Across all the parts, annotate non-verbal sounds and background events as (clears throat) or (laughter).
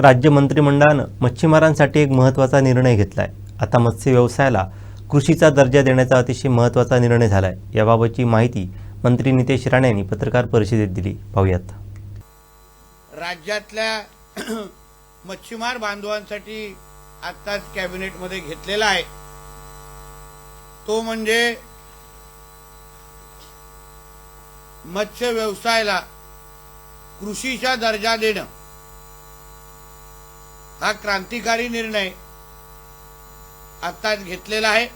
राज्य मंत्रिमंडळानं मच्छीमारांसाठी एक महत्त्वाचा निर्णय घेतलाय. आता मत्स्य व्यवसायाला कृषीचा दर्जा देण्याचा अतिशय महत्त्वाचा निर्णय झालाय. याबाबतची माहिती मंत्री नितेश राणे यांनी पत्रकार परिषदेत दिली. पाहूयात. राज्यातल्या (clears throat) मच्छीमार बांधवांसाठी आत्ताच कॅबिनेटमध्ये घेतलेला आहे. तो म्हणजे मत्स्य व्यवसायाला कृषीचा दर्जा देणं. हा क्रांतिकारी निर्णय आत्ताच घेतलेला आहे.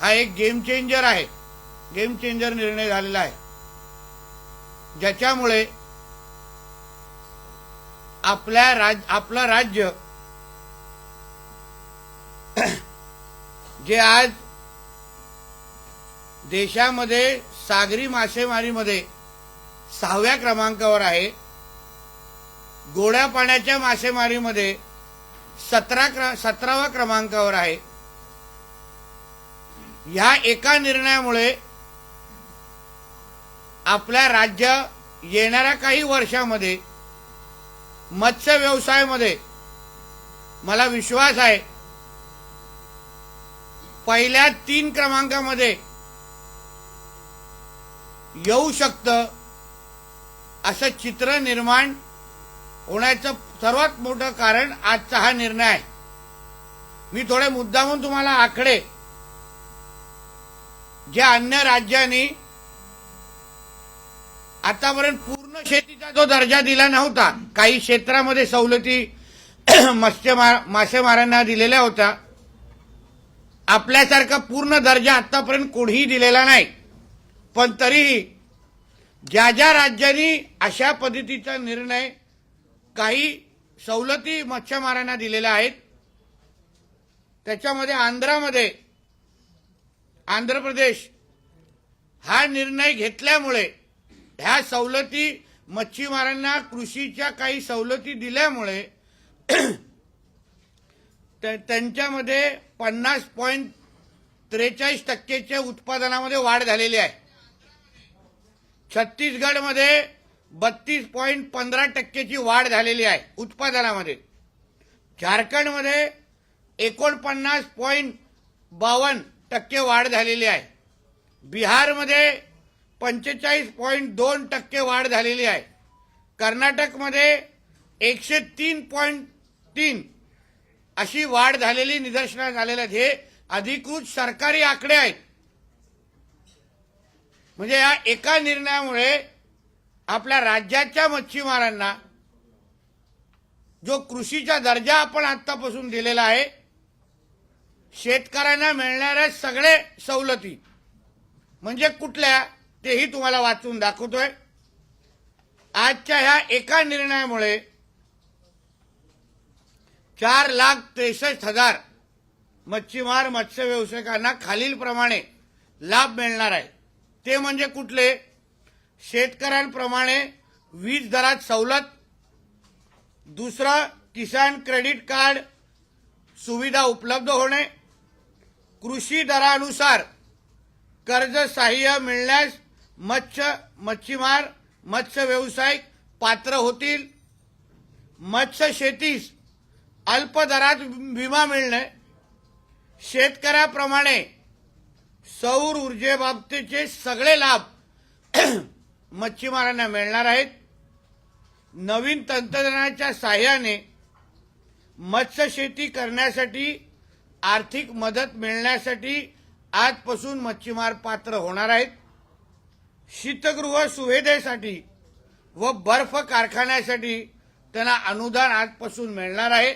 हा एक गेम चेंजर आहे. गेम चेंजर निर्णय झालेला आहे. ज्याच्यामुळे आपल्या राज आपलं राज्य जे आज देशामध्ये सागरी मासेमारीमध्ये सहाव्या क्रमांकावर आहे गोड्या पाण्याच्या मासेमारीमध्ये सतरा क्र सतराव्या क्रमांकावर आहे. ह्या एका निर्णयामुळे आपल्या राज्य येणाऱ्या काही वर्षामध्ये मत्स्य व्यवसायामध्ये मला विश्वास आहे पहिल्या तीन क्रमांकामध्ये येऊ शकतं असं चित्र निर्माण होण्याचं सर्वात मोठं कारण आजचा हा निर्णय आहे. मी थोडे मुद्दामून तुम्हाला आकडे ज्या अन्य राज्यांनी आतापर्यंत पूर्ण शेतीचा जो दर्जा दिला नव्हता काही क्षेत्रामध्ये सवलती (clears throat) मत्स्यमार मासेमारांना दिलेल्या होत्या. आपल्यासारखा पूर्ण दर्जा आतापर्यंत कोणीही दिलेला नाही. पण तरीही ज्या ज्या राज्यांनी अशा पद्धतीचा निर्णय काही सवलती मच्छीमारांना दिलेल्या आहेत. त्याच्यामध्ये आंध्रामध्ये आंध्र प्रदेश हा निर्णय घेतल्यामुळे ह्या सवलती मच्छीमारांना कृषीच्या काही सवलती दिल्यामुळे (clears throat) त्या- त्यांच्यामध्ये पन्नास पॉईंट त्रेचाळीस टक्केच्या उत्पादनामध्ये वाढ झालेली आहे. छत्तीसगडमध्ये बत्तीस पॉईंट पंधरा टक्केची वाढ झालेली आहे उत्पादनामध्ये. झारखंडमध्ये एकोणपन्नास पॉईंट बावन्न टक्के वाढ झालेली आहे. बिहारमध्ये पंचेचाळीस पॉईंट दोन टक्के वाढ झालेली आहे. कर्नाटकमध्ये एकशे तीन पॉईंट तीन अशी वाढ झालेली निदर्शनास आलेल्या आहेत हे अधिकृत सरकारी आकडे आहेत. म्हणजे या एका निर्णयामुळे आपल्या राज्याच्या मच्छीमारांना जो कृषीचा दर्जा आपण आतापासून दिलेला आहे शेतकऱ्यांना मिळणाऱ्या सगळे सवलती म्हणजे कुठल्या तेही तुम्हाला वाचून दाखवतोय. आजच्या ह्या एका निर्णयामुळे चार लाख त्रेसष्ट हजार मच्छीमार मत्स्य व्यावसायिकांना खालीलप्रमाणे लाभ मिळणार आहे. ते म्हणजे कुठले? शेतकऱ्यांप्रमाणे वीज दरात सवलत दुसरं किसान क्रेडिट कार्ड सुविधा उपलब्ध होणे कृषी दरानुसार कर्ज सहाय्य मिळण्यास मत्स्य मच्छीमार मत्स्य व्यावसायिक पात्र होतील. मत्स्य शेतीस अल्प दरात विमा मिळणे. शेतकऱ्याप्रमाणे सौर ऊर्जेबाबतीचे सगळे लाभ मच्छीमारांना मिळणार आहेत. नवीन तंत्रज्ञानाच्या साह्याने मत्स्यशेती करण्यासाठी आर्थिक मदत मिळण्यासाठी आजपासून मच्छीमार पात्र होणार आहेत. शीतगृह सुविधेसाठी व बर्फ कारखान्यासाठी त्यांना अनुदान आजपासून मिळणार आहे.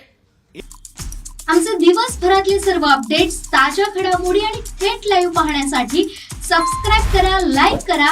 आमचे दिवसभरातले सर्व अपडेट्स ताज्या घडामोडी आणि थेट लाईव्ह पाहण्यासाठी सबस्क्राईब करा लाईक करा